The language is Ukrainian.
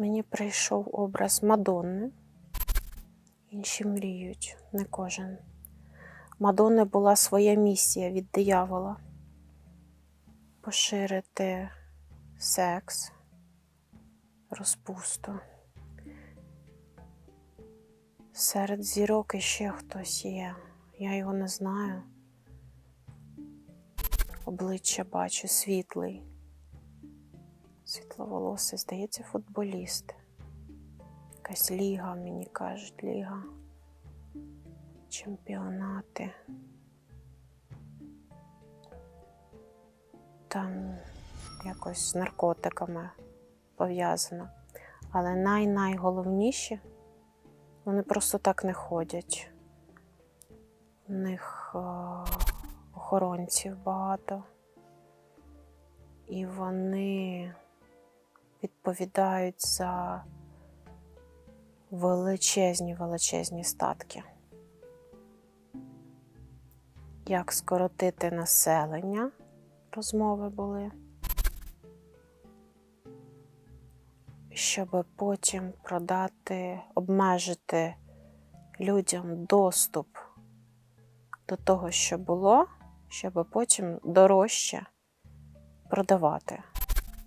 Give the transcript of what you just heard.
Мені прийшов образ Мадонни. Інші мріють, не кожен. Мадонни була своя місія від диявола поширити секс, розпусту. Серед зірок іще хтось є. Я його не знаю. Обличчя бачу світлий. Світловолосий, здається, футболіст. Якась ліга, мені кажуть, ліга. Чемпіонати. Там якось з наркотиками пов'язано. Але най-найголовніші вони просто так не ходять. У них е, охоронців багато. І вони відповідають за величезні величезні статки. Як скоротити населення, розмови були, щоб потім продати, обмежити людям доступ до того, що було, щоб потім дорожче продавати.